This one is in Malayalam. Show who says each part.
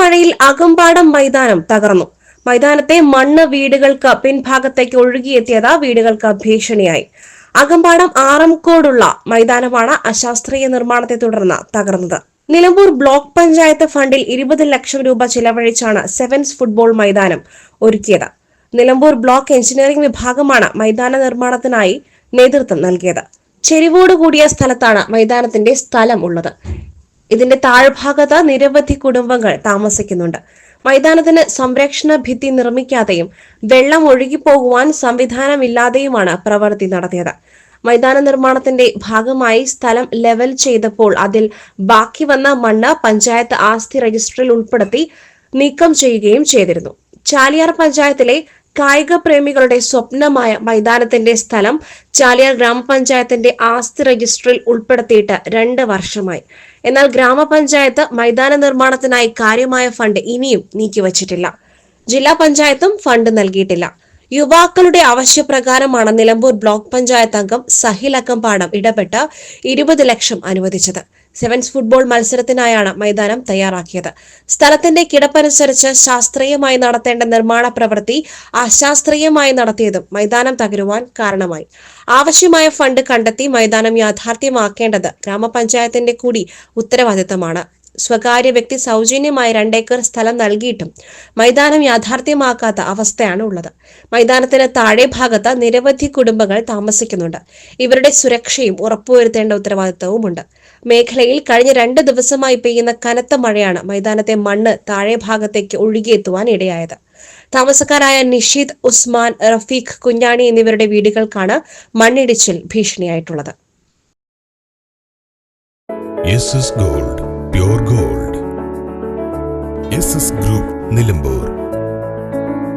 Speaker 1: മഴയിൽ അകമ്പാടം മൈതാനം തകർന്നു. മൈതാനത്തെ മണ്ണ് വീടുകൾക്ക് പിൻഭാഗത്തേക്ക് ഒഴുകിയെത്തിയത് വീടുകൾക്ക് ഭീഷണിയായി. അകമ്പാടം ആറംകോടുള്ള മൈതാനമാണ് അശാസ്ത്രീയ നിർമ്മാണത്തെ തുടർന്ന് തകർന്നത്. നിലമ്പൂർ ബ്ലോക്ക് പഞ്ചായത്ത് ഫണ്ടിൽ ഇരുപത് ലക്ഷം രൂപ ചിലവഴിച്ചാണ് സെവൻസ് ഫുട്ബോൾ മൈതാനം ഒരുക്കിയത്. നിലമ്പൂർ ബ്ലോക്ക് എഞ്ചിനീയറിംഗ് വിഭാഗമാണ് മൈതാന നിർമ്മാണത്തിനായി നേതൃത്വം നൽകിയത്. ചെരിവോട് കൂടിയ സ്ഥലത്താണ് മൈതാനത്തിന്റെ സ്ഥലം ഉള്ളത്. ഇതിന്റെ താഴ്ഭാഗത്ത് നിരവധി കുടുംബങ്ങൾ താമസിക്കുന്നുണ്ട്. മൈതാനത്തിന് സംരക്ഷണ ഭിത്തി നിർമ്മിക്കാതെയും വെള്ളം ഒഴുകിപ്പോകുവാൻ സംവിധാനമില്ലാതെയുമാണ് പ്രവൃത്തി നടത്തിയത്. മൈതാന നിർമ്മാണത്തിന്റെ ഭാഗമായി സ്ഥലം ലെവൽ ചെയ്തപ്പോൾ അതിൽ ബാക്കി വന്ന മണ്ണ് പഞ്ചായത്ത് ആസ്തി രജിസ്റ്ററിൽ ഉൾപ്പെടുത്തി നീക്കം ചെയ്യുകയും ചെയ്തിരുന്നു. ചാലിയാർ പഞ്ചായത്തിലെ കായിക പ്രേമികളുടെ സ്വപ്നമായ മൈതാനത്തിന്റെ സ്ഥലം ചാലിയാർ ഗ്രാമപഞ്ചായത്തിന്റെ ആസ്തി രജിസ്റ്ററിൽ ഉൾപ്പെടുത്തിയിട്ട് രണ്ട് വർഷമായി. എന്നാൽ ഗ്രാമപഞ്ചായത്ത് മൈതാന നിർമ്മാണത്തിനായി കാര്യമായ ഫണ്ട് ഇനിയും നീക്കിവച്ചിട്ടില്ല. ജില്ലാ പഞ്ചായത്തും ഫണ്ട് നൽകിയിട്ടില്ല. യുവാക്കളുടെ ആവശ്യപ്രകാരമാണ് നിലമ്പൂർ ബ്ലോക്ക് പഞ്ചായത്ത് അംഗം സഹിൽ അക്കമ്പാടം ഇടപെട്ട് ഇരുപത് ലക്ഷം അനുവദിച്ചത്. സെവൻസ് ഫുട്ബോൾ മത്സരത്തിനായാണ് മൈതാനം തയ്യാറാക്കിയത്. സ്ഥലത്തിന്റെ കിടപ്പനുസരിച്ച് ശാസ്ത്രീയമായി നടത്തേണ്ട നിർമ്മാണ പ്രവൃത്തി അശാസ്ത്രീയമായി നടത്തിയതും മൈതാനം തകരുവാൻ കാരണമായി. ആവശ്യമായ ഫണ്ട് കണ്ടെത്തി മൈതാനം യാഥാർത്ഥ്യമാക്കേണ്ടത് ഗ്രാമപഞ്ചായത്തിന്റെ കൂടി ഉത്തരവാദിത്തമാണ്. സ്വകാര്യ വ്യക്തി സൗജന്യമായി രണ്ടേക്കർ സ്ഥലം നൽകിയിട്ടും മൈതാനം യാഥാർത്ഥ്യമാക്കാത്ത അവസ്ഥയാണ് ഉള്ളത്. മൈതാനത്തിന് താഴെ ഭാഗത്ത് നിരവധി കുടുംബങ്ങൾ താമസിക്കുന്നുണ്ട്. ഇവരുടെ സുരക്ഷയും ഉറപ്പുവരുത്തേണ്ട ഉത്തരവാദിത്തവുമുണ്ട് മേഖലയിൽ കഴിഞ്ഞ രണ്ട് ദിവസമായി പെയ്യുന്ന കനത്ത മഴയാണ് മൈതാനത്തെ മണ്ണ് താഴെ ഭാഗത്തേക്ക് ഒഴുകിയെത്തുവാൻ ഇടയായത്. താമസക്കാരായ നിഷീദ് ഉസ്മാൻ റഫീഖ് കുഞ്ഞാണി എന്നിവരുടെ വീടുകൾക്കാണ് മണ്ണിടിച്ചിൽ ഭീഷണിയായിട്ടുള്ളത്.
Speaker 2: Gold. Pure gold. S S group Nilambur.